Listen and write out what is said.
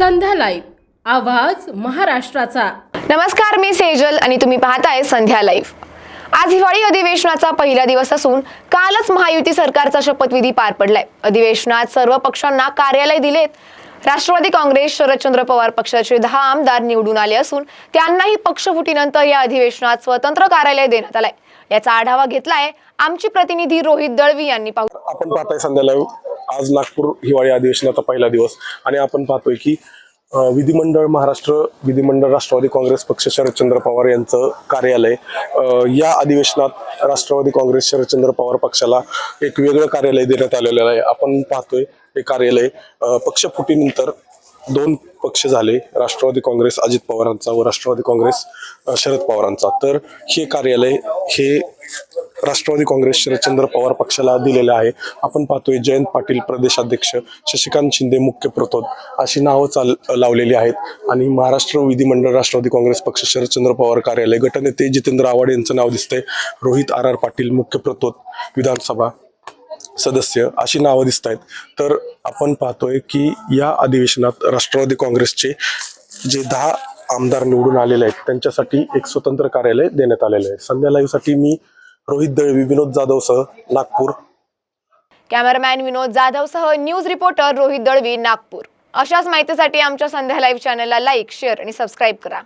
संध्या live आवाज महाराष्ट्राचा. नमस्कार मी सेजल आणि तुम्ही पाहताय संध्या लाईव्ह आज हिवाळी अधिवेशनाचा पहिला दिवस असून कालच महायुती सरकारचा शपथविधी पार पडलाय. अधिवेशनात सर्व पक्षांना कार्यालय दिलेत. राष्ट्रवादी काँग्रेस शरदचंद्र पवार पक्षाचे दहा आमदार निवडून आले असून त्यांनाही पक्षफुटीनंतर या अधिवेशनात स्वतंत्र कार्यालय देण्यात आलंय. याचा आढावा घेतलाय आमची प्रतिनिधी रोहित दळवी यांनी पाहू. आपण पाहताय संध्याला आज नागपूर हिवाळी अधिवेशनाचा पहिला दिवस. आणि आपण पाहतोय की विधिमंडळ महाराष्ट्र विधिमंडळ राष्ट्रवादी काँग्रेस पक्ष शरदचंद्र पवार यांचं कार्यालय या अधिवेशनात राष्ट्रवादी काँग्रेस शरदचंद्र पवार पक्षाला एक वेगळं कार्यालय देण्यात आलेलं आहे. आपण पाहतोय हे कार्यालय पक्षफुटीनंतर दोन पक्ष झाले राष्ट्रवादी काँग्रेस अजित पवारांचा व राष्ट्रवादी काँग्रेस शरद पवारांचा. तर हे कार्यालय हे राष्ट्रवादी काँग्रेस शरदचंद्र पवार पक्षाला दिलेलं आहे. आपण पाहतोय जयंत पाटील प्रदेशाध्यक्ष शशिकांत शिंदे मुख्य प्रतोद अशी नावं चाल लावलेली आहेत. आणि महाराष्ट्र विधिमंडळ राष्ट्रवादी काँग्रेस पक्ष शरदचंद्र पवार कार्यालय गटनेते जितेंद्र आव्हाड यांचं नाव दिसतंय. रोहित आर आर पाटील मुख्य प्रतोद विधानसभा सदस्य अशी नावं दिसत आहेत तर आपण पाहतोय की या अधिवेशनात राष्ट्रवादी काँग्रेसचे जे दहा आमदार निवडून आलेले आहेत त्यांच्यासाठी एक स्वतंत्र कार्यालय देण्यात आलेलं आहे. संध्या लाईव्हसाठी मी रोहित दळवी विनोद जाधवसह नागपूर. कॅमेरामॅन विनोद जाधव सह न्यूज रिपोर्टर रोहित दळवी नागपूर. अशाच माहितीसाठी आमच्या संध्या लाईव्ह चॅनलला लाईक शेअर आणि सबस्क्राईब करा.